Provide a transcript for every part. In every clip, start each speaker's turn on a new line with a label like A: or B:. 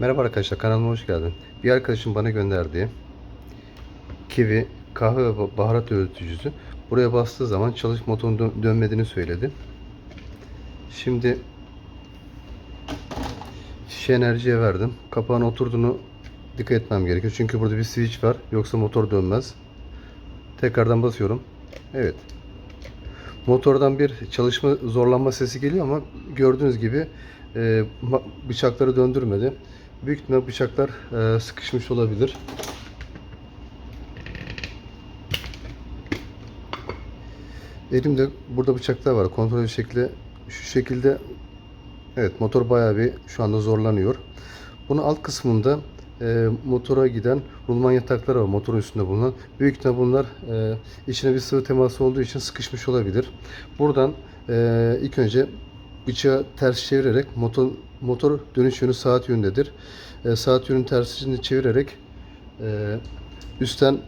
A: Merhaba arkadaşlar kanalıma hoş geldin. Bir arkadaşım bana gönderdiği kivi kahve ve baharat öğütücüsü buraya bastığı zaman çalış motorun dön- dönmediğini söyledi. Şimdi şişe enerjiye verdim. Kapağın oturduğunu dikkat etmem gerekiyor. Çünkü burada bir switch var. Yoksa motor dönmez. Tekrardan basıyorum. Evet. Motordan bir çalışma zorlanma sesi geliyor ama gördüğünüz gibi e, bıçakları döndürmedi. Büyük ihtimalle bıçaklar e, sıkışmış olabilir. Elimde burada bıçaklar var. Kontrol şekli şu şekilde evet motor bayağı bir şu anda zorlanıyor. Bunun alt kısmında e, motora giden rulman yatakları var motorun üstünde bulunan. Büyük ihtimalle bunlar e, içine bir sıvı teması olduğu için sıkışmış olabilir. Buradan e, ilk önce bıçağı ters çevirerek motor motor dönüş yönü saat yönündedir. E, saat yönünün tersini çevirerek e, üstten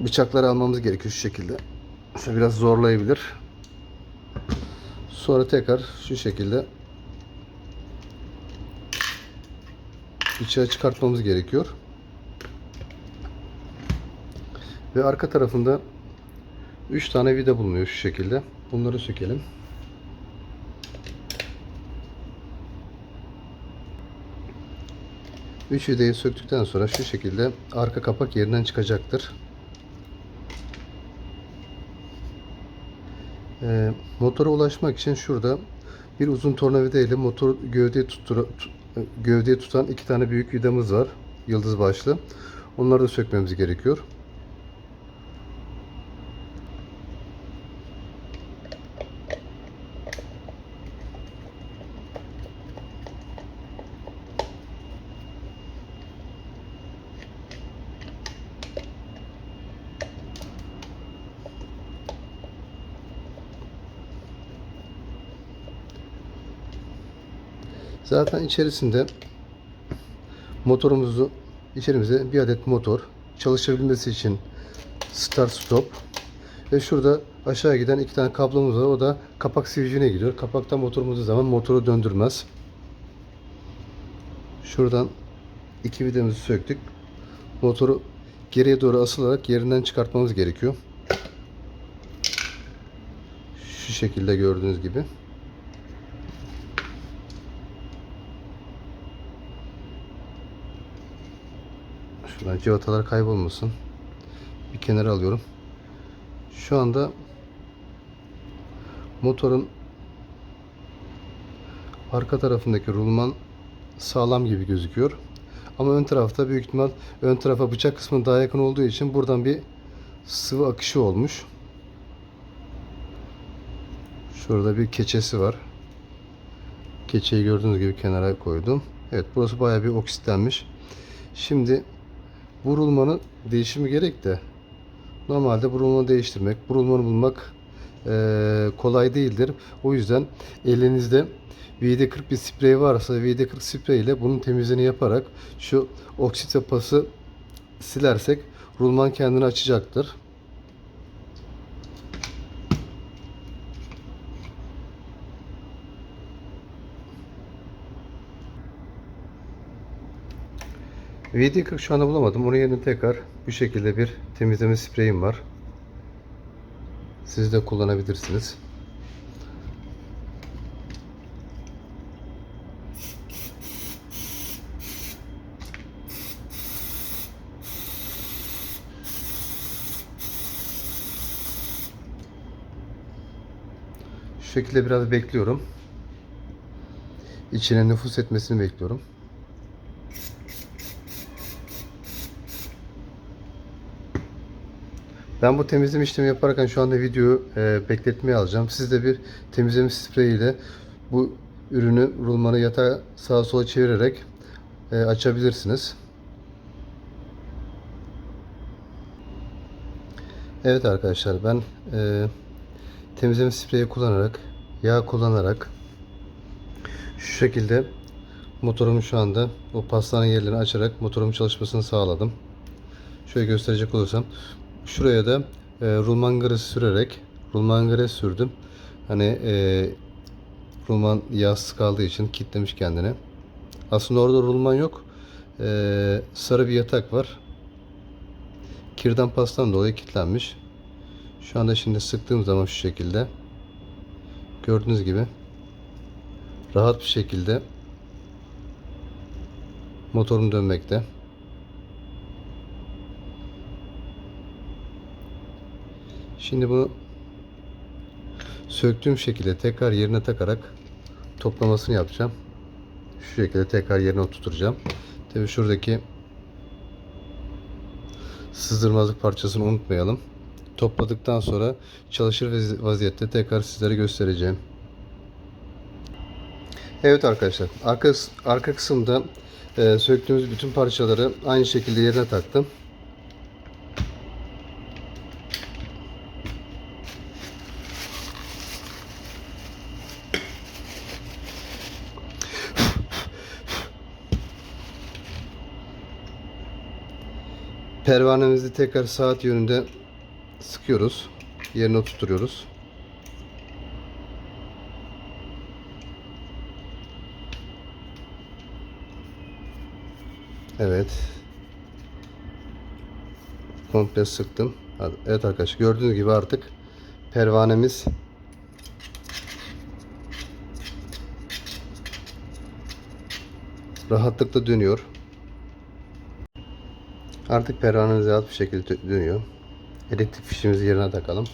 A: bıçakları almamız gerekiyor şu şekilde. Şöyle biraz zorlayabilir. Sonra tekrar şu şekilde bıçağı çıkartmamız gerekiyor. Ve arka tarafında 3 tane vida bulunuyor şu şekilde. Bunları sökelim. Üç vidayı söktükten sonra şu şekilde arka kapak yerinden çıkacaktır. Ee, motora ulaşmak için şurada bir uzun tornavida ile motor gövdeye, tuttura, tut- gövdeye tutan iki tane büyük vidamız var. Yıldız başlı. Onları da sökmemiz gerekiyor. Zaten içerisinde motorumuzu içerimize bir adet motor çalışabilmesi için start stop ve şurada aşağı giden iki tane kablomuz var. O da kapak switch'ine gidiyor. Kapaktan motorumuz zaman motoru döndürmez. Şuradan iki vidamızı söktük. Motoru geriye doğru asılarak yerinden çıkartmamız gerekiyor. Şu şekilde gördüğünüz gibi. Şuradan civatalar kaybolmasın. Bir kenara alıyorum. Şu anda motorun arka tarafındaki rulman sağlam gibi gözüküyor. Ama ön tarafta büyük ihtimal ön tarafa bıçak kısmı daha yakın olduğu için buradan bir sıvı akışı olmuş. Şurada bir keçesi var. Keçeyi gördüğünüz gibi kenara koydum. Evet burası bayağı bir oksitlenmiş. Şimdi bu rulmanın değişimi gerek de normalde bu rulmanı değiştirmek, bu rulmanı bulmak eee, kolay değildir. O yüzden elinizde VD40 bir sprey varsa VD40 sprey ile bunun temizliğini yaparak şu oksit ve pası silersek rulman kendini açacaktır. VD40 şu anda bulamadım. Onun yerine tekrar bu şekilde bir temizleme spreyim var. Siz de kullanabilirsiniz. Şu şekilde biraz bekliyorum. İçine nüfus etmesini bekliyorum. Ben bu temizleme işlemi yaparken şu anda videoyu e, bekletmeye alacağım. Siz de bir temizleme spreyi ile bu ürünü rulmanı yatağa sağa sola çevirerek e, açabilirsiniz. Evet arkadaşlar ben e, temizleme spreyi kullanarak yağ kullanarak şu şekilde motorumu şu anda o pastane yerlerini açarak motorumun çalışmasını sağladım. Şöyle gösterecek olursam şuraya da e, rulman garası sürerek rulman garası sürdüm. Hani e, Rulman yağsız kaldığı için kilitlemiş kendini. Aslında orada rulman yok. Ee, sarı bir yatak var. Kirden pastan dolayı kilitlenmiş. Şu anda şimdi sıktığım zaman şu şekilde gördüğünüz gibi rahat bir şekilde motorum dönmekte. Şimdi bunu söktüğüm şekilde tekrar yerine takarak toplamasını yapacağım. Şu şekilde tekrar yerine oturtacağım. Tabii şuradaki sızdırmazlık parçasını unutmayalım. Topladıktan sonra çalışır vaz- vaziyette tekrar sizlere göstereceğim. Evet arkadaşlar arka, arka kısımda e, söktüğümüz bütün parçaları aynı şekilde yerine taktım. Pervanemizi tekrar saat yönünde sıkıyoruz. Yerine oturtuyoruz. Evet. Komple sıktım. Evet arkadaşlar gördüğünüz gibi artık pervanemiz rahatlıkla dönüyor. Artık pervanemiz rahat bir şekilde dö- dönüyor. Elektrik fişimizi yerine takalım.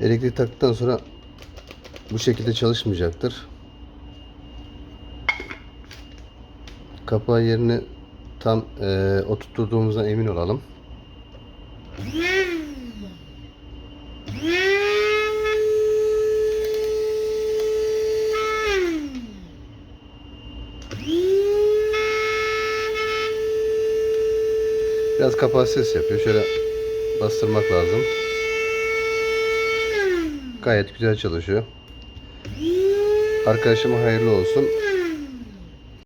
A: Elektrik taktıktan sonra bu şekilde çalışmayacaktır. Kapağı yerine tam e, oturttuğumuzdan emin olalım. Biraz kapağı ses yapıyor. Şöyle bastırmak lazım. Gayet güzel çalışıyor. Arkadaşıma hayırlı olsun.